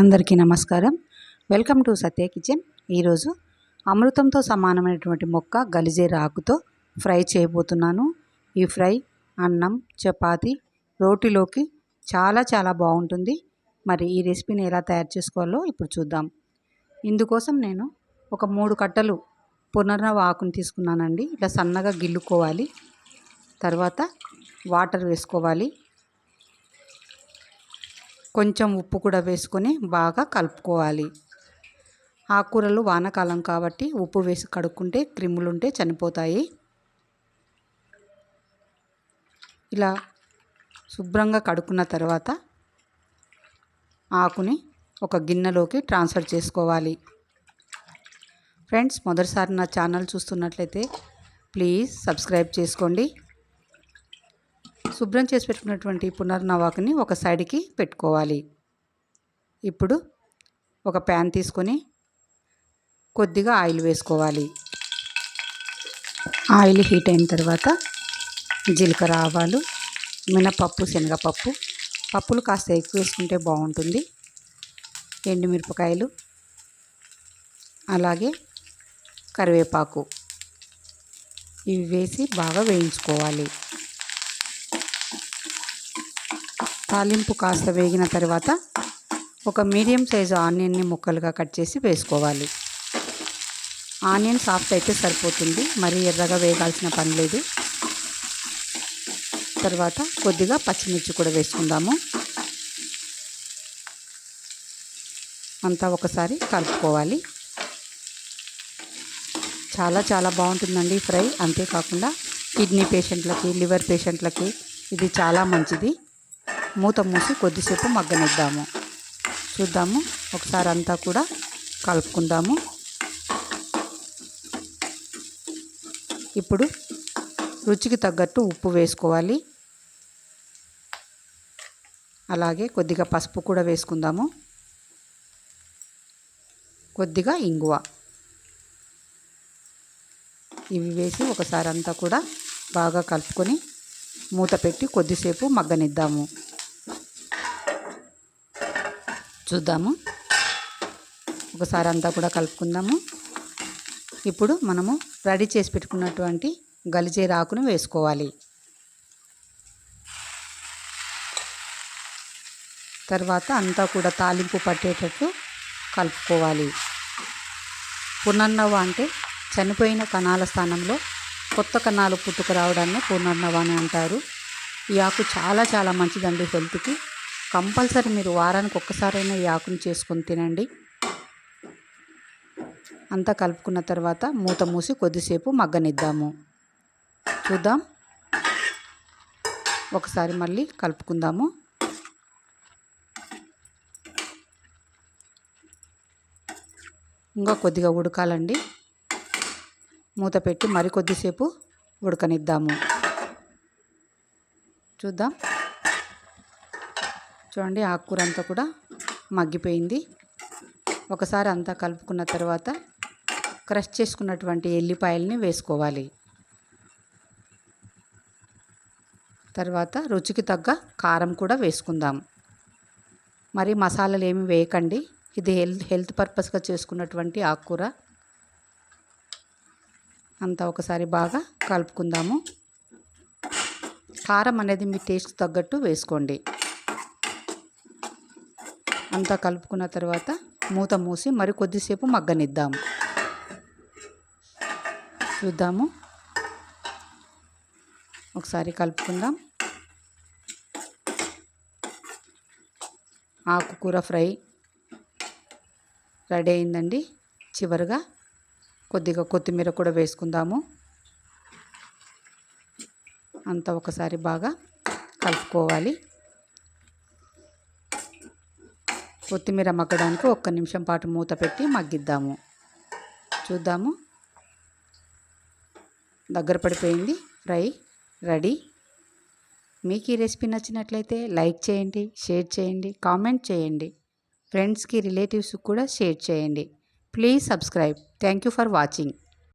అందరికీ నమస్కారం. Welcome to Satya kitchen. ఈరోజు అమృతంతో సమానమైనటువంటి మొక్క గలిజేర ఆకుతో ఫ్రై చేయబోతున్నాను. ఈ ఫ్రై అన్నం చపాతి రోటిలోకి చాలా చాలా బాగుంటుంది. మరి ఈ రెసిపీని ఎలా తయారు చేసుకోవాలో ఇప్పుడు చూద్దాం. ఇందుకోసం నేను ఒక మూడు కట్టలు పునర్నవ ఆకును తీసుకున్నానండి. ఇలా సన్నగా గిల్లుకోవాలి. తర్వాత వాటర్ వేసుకోవాలి. కొంచెం ఉప్పు కూడా వేసుకొని బాగా కలుపుకోవాలి. ఆకుకూరలు వానకాలం కాబట్టి ఉప్పు వేసి కడుక్కుంటే క్రిములుంటే చనిపోతాయి. ఇలా శుభ్రంగా కడుక్కున్న తర్వాత ఆకుని ఒక గిన్నెలోకి ట్రాన్స్ఫర్ చేసుకోవాలి. ఫ్రెండ్స్ మొదటిసారి నా ఛానల్ చూస్తున్నట్లయితే ప్లీజ్ సబ్స్క్రైబ్ చేసుకోండి. శుభ్రం చేసి పెట్టుకున్నటువంటి పునర్నవాకుని ఒక సైడ్కి పెట్టుకోవాలి. ఇప్పుడు ఒక ప్యాన్ తీసుకొని కొద్దిగా ఆయిల్ వేసుకోవాలి. ఆయిల్ హీట్ అయిన తర్వాత జీలకర్ర ఆవాలు మినపప్పు శనగపప్పు పప్పులు కాస్త ఎక్కువ వేసుకుంటే బాగుంటుంది. ఎండుమిరపకాయలు అలాగే కరివేపాకు. ఇవి వేసి బాగా వేయించుకోవాలి. తాలింపు కాస్త వేగిన తర్వాత ఒక మీడియం సైజు ఆనియన్ని ముక్కలుగా కట్ చేసి వేసుకోవాలి. ఆనియన్ సాఫ్ట్ అయితే సరిపోతుంది. మరీ ఎర్రగా వేగాల్సిన పని లేదు. తర్వాత కొద్దిగా పచ్చిమిర్చి కూడా వేసుకుందాము. అంతా ఒకసారి కలుపుకోవాలి. చాలా చాలా బాగుంటుందండి ఫ్రై. అంతేకాకుండా కిడ్నీ పేషెంట్లకి లివర్ పేషెంట్లకి ఇది చాలా మంచిది. మూత మూసి కొద్దిసేపు మగ్గనిద్దాము. చూద్దాము. ఒకసారి అంతా కూడా కలుపుకుందాము. ఇప్పుడు రుచికి తగ్గట్టు ఉప్పు వేసుకోవాలి. అలాగే కొద్దిగా పసుపు కూడా వేసుకుందాము. కొద్దిగా ఇంగువ. ఇవి వేసి ఒకసారి అంతా కూడా బాగా కలుపుకొని మూత పెట్టి కొద్దిసేపు మగ్గనిద్దాము. చూద్దాము. ఒకసారి అంతా కూడా కలుపుకుందాము. ఇప్పుడు మనము రెడీ చేసి పెట్టుకున్నటువంటి గలిజే ఆకును వేసుకోవాలి. తర్వాత అంతా కూడా తాలింపు పట్టేటట్టు కలుపుకోవాలి. పునర్నవ అంటే చనిపోయిన కణాల స్థానంలో కొత్త కణాలు పుట్టుకురావడాన్ని పునర్నవ అని అంటారు. ఈ ఆకు చాలా చాలా మంచిదండి హెల్త్కి. కంపల్సరీ మీరు వారానికి ఒక్కసారైనా ఈ ఆకును చేసుకొని తినండి. అంతా కలుపుకున్న తర్వాత మూత మూసి కొద్దిసేపు మగ్గనిద్దాము. చూద్దాం. ఒకసారి మళ్ళీ కలుపుకుందాము. ఇంకా కొద్దిగా ఉడకాలండి. మూత పెట్టి మరికొద్దిసేపు ఉడకనిద్దాము. చూద్దాం. చూడండి ఆకుకూర అంతా కూడా మగ్గిపోయింది. ఒకసారి అంతా కలుపుకున్న తర్వాత క్రష్ చేసుకున్నటువంటి ఎల్లిపాయలని వేసుకోవాలి. తర్వాత రుచికి తగ్గ కారం కూడా వేసుకుందాం. మరి మసాలాలు ఏమి వేయకండి. ఇది హెల్త్ హెల్త్ పర్పస్గా చేసుకున్నటువంటి ఆకుకూర. అంతా ఒకసారి బాగా కలుపుకుందాము. కారం అనేది మీ టేస్ట్ తగ్గట్టు వేసుకోండి. అంతా కలుపుకున్న తర్వాత మూత మూసి మరి కొద్దిసేపు మగ్గనిద్దాము. చూద్దాము. ఒకసారి కలుపుకుందాం. ఆకుకూర ఫ్రై రెడీ అయిందండి. చివరిగా కొద్దిగా కొత్తిమీర కూడా వేసుకుందాము. అంతా ఒకసారి బాగా కలుపుకోవాలి. కొత్తిమీర మగ్గడానికి ఒక్క నిమిషం పాటు మూత పెట్టి మగ్గిద్దాము. చూద్దాము. దగ్గర పడిపోయింది. Fry ready. మీకు ఈ రెసిపీ నచ్చినట్లయితే లైక్ చేయండి షేర్ చేయండి కామెంట్ చేయండి. ఫ్రెండ్స్కి రిలేటివ్స్కి కూడా షేర్ చేయండి. Please subscribe. Thank you for watching.